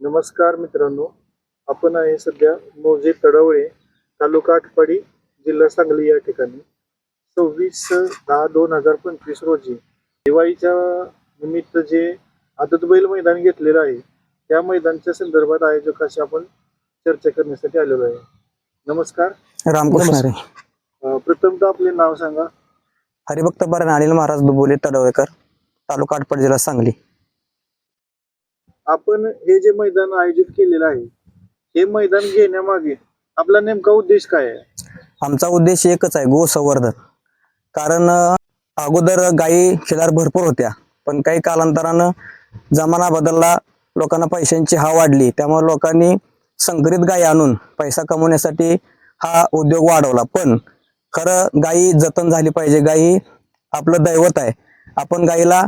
नमस्कार मित्रांनो आपण आहे सध्या मोजे तडवळे तालुका आटपाडी जिल्हा सांगली या ठिकाणी. सव्वीस दहा दोन हजार पंचवीस रोजी दिवाळीच्या निमित्त जे आदत बैल मैदान घेतलेलं आहे त्या मैदानच्या संदर्भात आयोजकाशी आपण चर्चा करण्यासाठी आलेलो आहे. नमस्कार. रामकृष्ण अं, प्रथमतः आपले नाव सांगा. हरिभक्त बरं अनिल महाराज दुबोले तडवळेकर तालुका आटपाडी जिल्हा सांगली. आपण हे जे मैदान आयोजित केलेलं आहे हे मैदान घेण्यामागे आपला नेमका उद्देश काय आहे? आमचा उद्देश एकच आहे गो संवर्धन कारण अगोदर गायी शेजार भरपूर होत्या पण काही कालांतरानं जमाना बदलला लोकांना पैशांची हा वाढली त्यामुळे लोकांनी संकरित गायी आणून पैसा कमवण्यासाठी हा उद्योग वाढवला. पण खरं गायी जतन झाली पाहिजे गायी आपलं दैवत आहे. आपण गायीला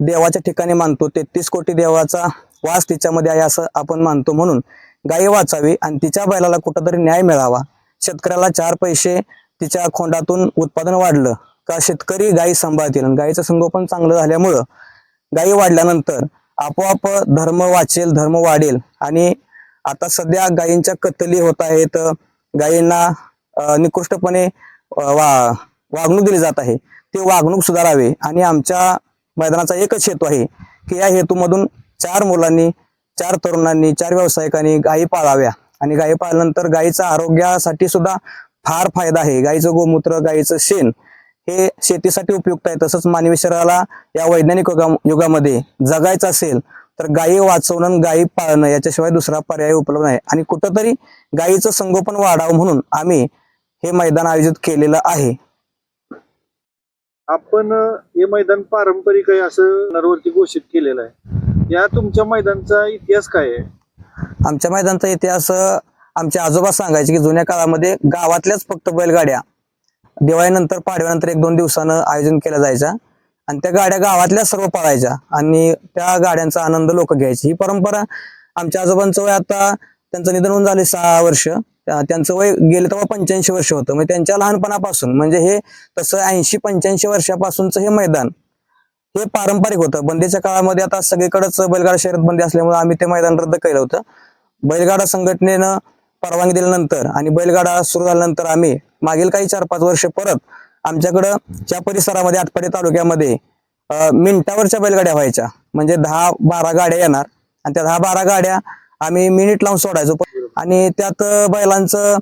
देवाच्या ठिकाणी मानतो तेहतीस कोटी देवाचा वास तिच्यामध्ये आहे असं आपण मानतो. म्हणून गायी वाचावी आणि तिच्या बैलाला कुठंतरी न्याय मिळावा. शेतकऱ्याला चार पैसे तिच्या खोंडातून उत्पादन वाढलं का शेतकरी गायी सांभाळतील? आणि गायीचं संगोपन चांगलं झाल्यामुळं गायी वाढल्यानंतर आपोआप धर्म वाचेल धर्म वाढेल. आणि आता सध्या गायींच्या कत्तली होत आहेत. गायींना निकृष्टपणे वा वागणूक दिली जात आहे. ते वागणूक सुधारावे. आणि आमच्या मैदानाचा एकच हेतू आहे की या हेतूमधून चार मुलांनी चार तरुणांनी चार व्यावसायिकांनी गायी पाळाव्या. आणि गायी पाळल्यानंतर गायीचा आरोग्यासाठी सुद्धा फार फायदा आहे. गायीचं गोमूत्र गायीचं शेण हे शेतीसाठी उपयुक्त आहे. तसंच मानवी शरीराला या वैज्ञानिक युगा युगामध्ये जगायचं असेल तर गायी वाचवणं गायी पाळणं याच्याशिवाय दुसरा पर्याय उपलब्ध नाही. आणि कुठंतरी गायीचं संगोपन वाढावं म्हणून आम्ही हे मैदान आयोजित केलेलं आहे. आपण हे मैदान पारंपरिक आहे असं नरवरती घोषित केलेलं आहे. या तुमच्या मैदानचा इतिहास काय आहे? आमच्या मैदानचा इतिहास आमचे आजोबा सांगायचे की जुन्या काळामध्ये गावातल्याच फक्त बैलगाड्या दिवाळीनंतर पाडव्यानंतर एक दोन दिवसानं आयोजन केलं जायचं. आणि त्या गाड्या गावातल्या सर्व पळायच्या आणि त्या गाड्यांचा आनंद लोक घ्यायची. ही परंपरा आमच्या आजोबांचं वय आता त्यांचं निधन होऊन झाले सहा वर्ष. त्यांचं वय गेलं तेव्हा पंच्याऐंशी वर्ष होतं. म्हणजे त्यांच्या लहानपणापासून म्हणजे हे तसं ऐंशी पंच्याऐंशी वर्षापासूनचं हे मैदान. हे पारंपरिक होतं. बंदीच्या काळामध्ये आता सगळीकडेच बैलगाडा शर्यत बंदी असल्यामुळे आम्ही ते मैदान रद्द केलं होतं. बैलगाडा संघटनेनं परवानगी दिल्यानंतर आणि बैलगाडा सुरू झाल्यानंतर आम्ही मागील काही चार पाच वर्ष परत आमच्याकडं ज्या परिसरामध्ये आटपाडी तालुक्यामध्ये मिनिटावरच्या बैलगाड्या व्हायच्या. म्हणजे दहा बारा गाड्या येणार. आणि त्या दहा बारा गाड्या आम्ही मिनिट लावून सोडायचो. आणि त्यात बैलांचं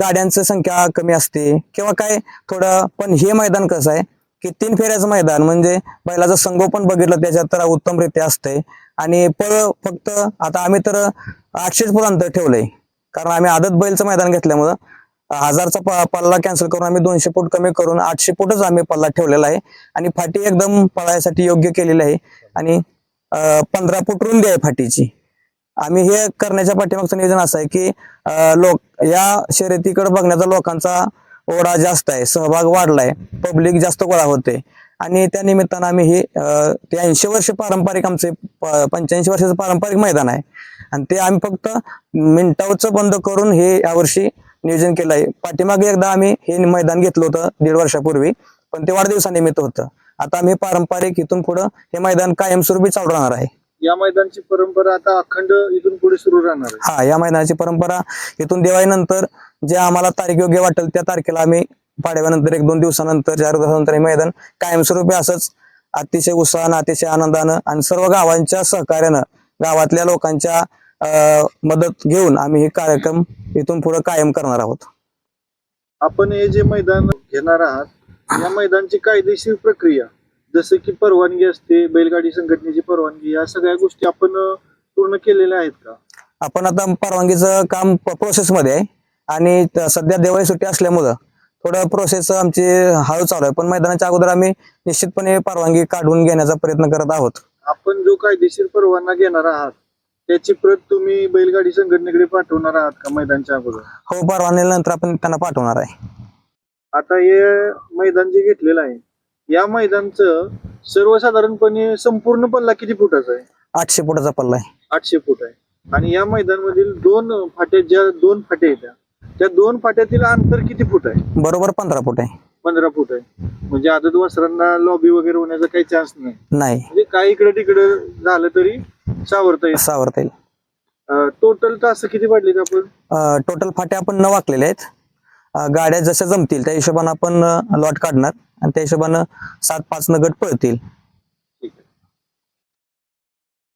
गाड्यांचं संख्या कमी असते. किंवा काय थोडं पण हे मैदान कसं आहे की तीन फेऱ्याचं मैदान म्हणजे बैलाचं संगोपन बघितलं त्याच्यात तर उत्तमरित्या असतंय. आणि पळ फक्त आता आम्ही तर आठशेच फूट अंतर ठेवलंय. कारण आम्ही आदत बैलचं मैदान घेतल्यामुळं हजारचा पल्ला कॅन्सल करून आम्ही दोनशे फूट कमी करून आठशे फूटच आम्ही पल्ला ठेवलेला आहे. आणि फाटी एकदम पळायसाठी योग्य केलेली आहे. आणि पंधरा फूट रुंदी आहे फाटीची. आम्ही हे करण्याच्या पाठीमागचं नियोजन असं आहे की लोक या शर्यतीकडे बघण्याचा लोकांचा ओढा जास्त आहे सहभाग वाढलाय पब्लिक जास्त गोळा होते. आणि त्या निमित्तानं आम्ही हे ते ऐंशी वर्ष पारंपरिक आमचे पंच्याऐंशी वर्षाचं पारंपरिक मैदान आहे. आणि ते आम्ही फक्त मिनटावचं बंद करून हे यावर्षी नियोजन केलं आहे. पाठीमागे एकदा आम्ही हे मैदान घेतलं होतं दीड वर्षापूर्वी पण ते वाढदिवसानिमित्त होतं. आता आम्ही पारंपरिक इथून पुढं हे मैदान कायमस्वरूपी चालू राहणार आहे. या मैदानची परंपरा आता अखंड इथून पुढे सुरू राहणार आहे. हा या मैदानाची परंपरा इथून दिवाळीनंतर जे आम्हाला तारीख योग्य वाटेल त्या तारखेला आम्ही पाडव्यानंतर एक दोन दिवसानंतर चार दिवसानंतर हे मैदान कायमस्वरूपी असंच अतिशय उत्साहानं अतिशय आनंदानं आणि सर्व गावांच्या सहकार्यानं गावातल्या लोकांच्या अं, मदत घेऊन आम्ही हे कार्यक्रम इथून पुढे कायम करणार आहोत. आपण हे जे मैदान घेणार आहात या मैदानची कायदेशीर प्रक्रिया जसं की परवानगी असते बैलगाडी संघटनेची परवानगी या सगळ्या गोष्टी आपण पूर्ण केलेल्या आहेत का? आपण आता परवानगीचं काम प्रोसेस मध्ये आहे. आणि सध्या दिवाळी सुट्टी असल्यामुळं थोडं प्रोसेस आमची हळू चालू आहे. पण मैदानाच्या अगोदर आम्ही निश्चितपणे परवानगी काढून घेण्याचा प्रयत्न करत आहोत. आपण जो कायदेशीर परवाना घेणार आहात त्याची प्रत तुम्ही बैलगाडी संघटनेकडे पाठवणार आहात का मैदानच्या अगोदर? हो परवानगीनंतर आपण त्यांना पाठवणार आहे. आता हे मैदान जे घेतलेलं आहे या मैदानचं सर्वसाधारणपणे संपूर्ण पल्ला किती फुटाचा आहे? आठशे फुटाचा पल्ला आहे. आठशे फूट आहे. आणि या मैदानामधील दोन फाट्या ज्या दोन फाट्या आहेत त्या दोन फाट्यातील अंतर किती फूट आहे? बरोबर पंधरा फूट आहे. पंधरा फूट आहे. म्हणजे आदत वासरांना लॉबी वगैरे होण्याचा काही चान्स नाही. नाही. म्हणजे काही इकडे तिकडे झालं तरी सावरता येईल. सावरता येईल. टोटल तास किती पडलेत आपण? टोटल फाट्या आपण न वाकलेले आहेत. गाड्या जशा जमतील त्या हिशोबानं आपण लॉट काढणार आणि त्या हिशोबानं सात पाच न गट पळतील.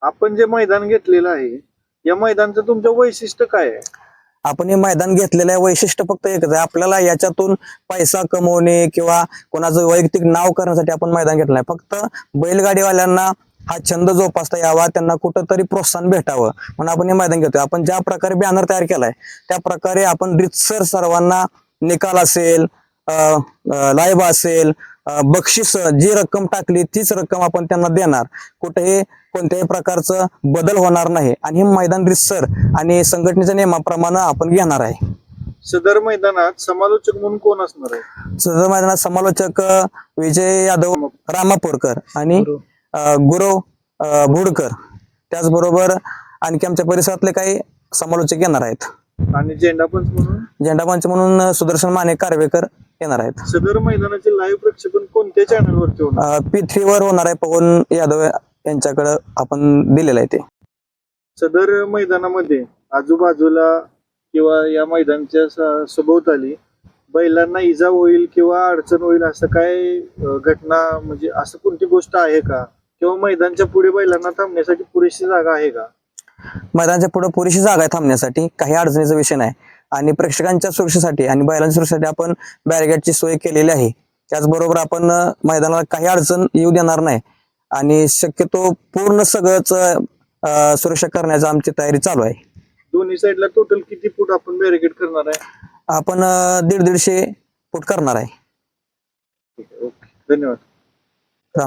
आपण जे मैदान घेतलेलं आहे या मैदानचं तुमचं वैशिष्ट्य काय आहे? आपण हे मैदान घेतलेलं आहे वैशिष्ट्य फक्त एकच आहे. आपल्याला याच्यातून पैसा कमवणे किंवा कोणाचं वैयक्तिक नाव करण्यासाठी आपण मैदान घेतलं आहे. फक्त बैलगाडीवाल्यांना हा छंद जोपासता यावा त्यांना कुठंतरी प्रोत्साहन भेटावं म्हणून आपण हे मैदान घेतोय. आपण ज्या प्रकारे बॅनर तयार केलाय त्या प्रकारे आपण रितसर सर्वांना निकाल असेल लाईव्ह असेल बक्षीस जी रक्कम टाकली तीच रक्कम आपण त्यांना देणार. कुठेही कोणत्याही प्रकारचं बदल होणार नाही. आणि हे मैदान रितसर आणि संघटनेच्या नियमाप्रमाणे आपण घेणार आहे. सदर मैदानात समालोचक म्हणून कोण असणार आहे? सदर मैदानात समालोचक विजय यादव रामापूरकर आणि गुरव भुडकर. त्याचबरोबर आणखी आमच्या परिसरातले काही समालोचक येणार आहेत. आणि झेंडापंच म्हणून? झेंडा पंच म्हणून सुदर्शन माने कारवेकर येणार आहेत. सदर मैदानाचे लाईव्ह प्रक्षेपण कोणत्या चॅनलवरती होणार पी थ्री वर होणार आहे पवन यादव यांच्याकडे आपण दिलेलं आहे ते. सदर मैदानामध्ये आजूबाजूला किंवा या मैदानाच्या स- सभोवताली बैलांना इजा होईल किंवा अडचण होईल असं काय अं, घटना म्हणजे असं कोणती गोष्ट आहे का? किंवा मैदानच्या पुढे बैलांना थांबण्यासाठी पुरेशी जागा आहे का? मैदानाच्या पुढे पुरेशी जागा आहे थांबण्यासाठी काही अडचणीचा विषय नाही. आणि प्रेक्षकांच्या सुरक्षेसाठी आणि बैलांच्या सुरक्षेसाठी आपण बॅरिगेडची सोय केलेली आहे. त्याचबरोबर आपण मैदानाला काही अडचण येऊ देणार नाही. आणि शक्यतो पूर्ण सगळंच सुरक्षा करण्याची आमची तयारी चालू आहे. दोन्ही साईडला टोटल किती फूट आपण बॅरिकेड करणार आहे? आपण दीड दीडशे फूट करणार आहे. ठीक आहे ओके. धन्यवाद.